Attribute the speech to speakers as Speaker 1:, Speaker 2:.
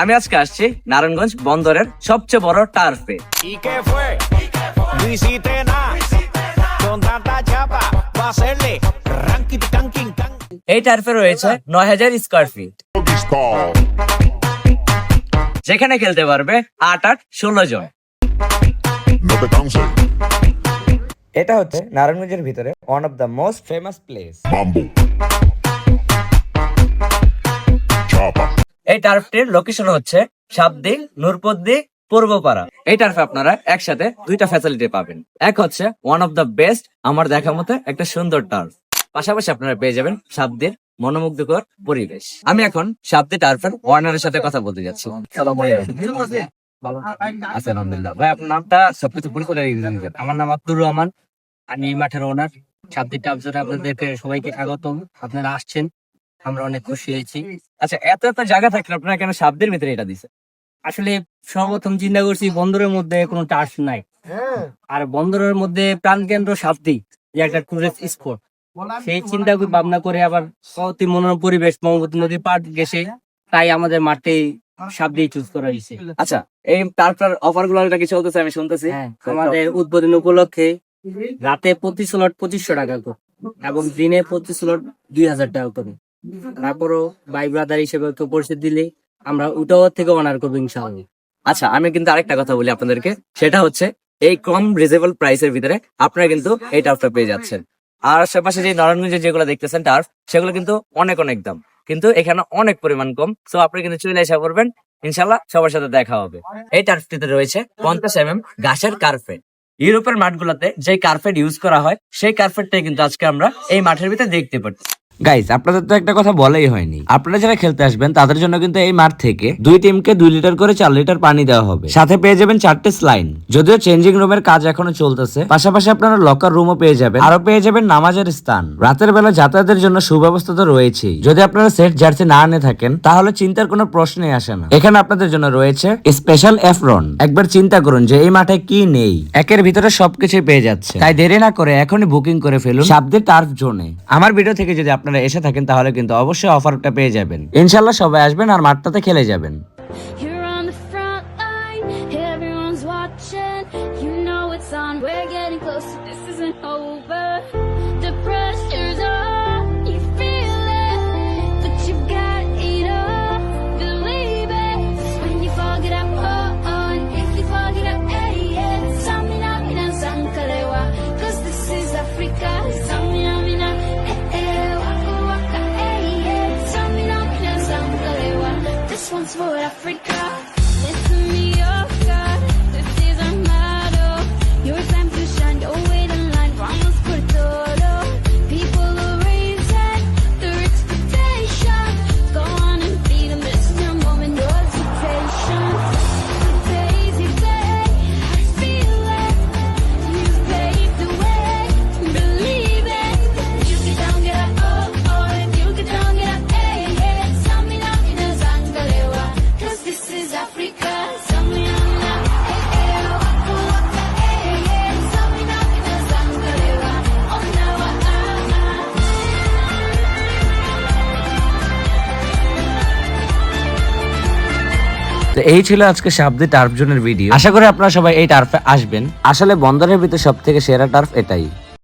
Speaker 1: আমি আজকে আসছি নারায়ণগঞ্জ বন্দরের সবচেয়ে বড় টার্ফে. এই টার্ফে রয়েছে নয় হাজার স্কোয়ার ফিট যেখানে খেলতে পারবে আট আট ষোলো জন.
Speaker 2: এটা হচ্ছে নারায়ণগঞ্জের ভিতরে one of the most famous place.
Speaker 1: এই টার্ফটির লোকেশন হচ্ছে সাবদি নূরপদ্দি পূর্বপাড়া। এই টার্ফে আপনারা একসাথে দুইটা ফ্যাসিলিটি পাবেন। এক হচ্ছে ওয়ান অফ দ্য বেস্ট আমার দেখা মতো একটা সুন্দর টার্ফ। পাশাপাশি আপনারা পেয়ে যাবেন সাবদির মনোমুগ্ধকর পরিবেশ। আমি এখন সাবদি টার্ফের ওয়ার্নারের সাথে কথা বলতে যাচ্ছি।
Speaker 3: আচ্ছা আলহামদুলিল্লাহ। ভাই আপনার নামটা সবকিছু ভুল করে আমার নাম আব্দুর রহমান। আমি মাঠের ওনার সাবদি টাবজোরে আপনাদেরকে সবাইকে স্বাগতম। আপনারা আসছেন। আমরা অনেক খুশি হয়েছি।
Speaker 1: আচ্ছা এত এত জায়গা থাকলে আপনারা কেন সাবদের ভিতরে এটা দিছে
Speaker 3: আসলে সর্বপ্রথম চিন্তা করছি বন্দরের মধ্যে কোনো টার্ফ নাই। আর বন্দরের মধ্যে প্রাণকেন্দ্র সাবদি যে একটা টুরিস্ট স্পট সেই চিন্তা ভাবনা করে আবার অতি মনোরম পরিবেশ মমবতী নদীর পাড় গেছে তাই আমাদের মাঠে সাবদি চুজ করা হয়েছে।
Speaker 1: আচ্ছা এই তারপর অফারগুলো এটা কি চলতেছে আমি শুনতেছি?
Speaker 3: হ্যাঁ আমাদের উদ্বোধন উপলক্ষে রাতে প্রতি স্লট পঁচিশশো টাকা করে এবং দিনে প্রতি স্লট দুই হাজার টাকা করে। তারপরও ভাই ব্রাদার হিসেবে কেউ পরিচিত দিলে, আমরা ওটাও থেকে অনার করব ইনশাআল্লাহ।
Speaker 1: আচ্ছা আমি কিন্তু আরেকটা কথা বলি আপনাদেরকে, সেটা হচ্ছে এই কম রিজনেবল প্রাইসের ভিতরে আপনারা কিন্তু এই টার্ফটা পেয়ে যাচ্ছেন। আর আশেপাশে যে নারায়ণগঞ্জে যেগুলো দেখতেছেন টার্ফ সেগুলো কিন্তু অনেক অনেক দাম। কিন্তু এখানে অনেক পরিমাণ কম। সো আপনি কিন্তু চলে আসা করবেন ইনশাল্লাহ সবার সাথে দেখা হবে। এই টার্ফটিতে রয়েছে পঞ্চাশ এম এম ঘাসের কার্পেট ইউরোপের মাঠগুলোতে যে কার্পেট ইউজ করা হয়, সেই কার্পেটটাই কিন্তু আজকে আমরা এই মাঠের ভিতরে দেখতে পাচ্ছি।
Speaker 2: গাইস আপনাদের তো একটা কথা বলাই হয়নি। আপনারা যারা খেলতে আসবেন, তাদের জন্য কিন্তু এই মাঠ থেকে দুই টিমকে দুই লিটার করে চার লিটার পানি দেওয়া হবে। সাথে পেয়ে যাবেন চারটে স্লাইন যদিও চেঞ্জিং রুমের কাজ এখনও চলতেছে, পাশাপাশি আপনারা লকার রুমও পেয়ে যাবেন। আরও পেয়ে যাবেন নামাজের স্থান। রাতের বেলা যাতায়াতের জন্য সুব্যবস্থা তো রয়েছেই। যদি আপনারা সেট জার্সি না আনে থাকেন, তাহলে চিন্তার কোনো প্রশ্নই আসে না। এখানে আপনাদের জন্য রয়েছে স্পেশাল এফরন একবার চিন্তা করুন যে এই মাঠে কি নেই। একের ভিতরে সবকিছুই পেয়ে যাচ্ছে। তাই দেরি না করে এখনই বুকিং করে ফেলুন। সাবদের টার্ফ জোনে আমার ভিডিও থেকে যদি আপনারা এসে থাকেন তাহলে কিন্তু অবশ্যই অফারটা পেয়ে যাবেন। ইনশাল্লাহ সবাই আসবেন আর মাঠটাতে খেলে যাবেন। তো এই ছিল আজকে শাব্দি টার্ফ জোনের ভিডিও। আশা করি আপনারা সবাই এই টার্ফে আসবেন। আসলে বন্দরের ভিতরে সব থেকে সেরা টার্ফ এটাই।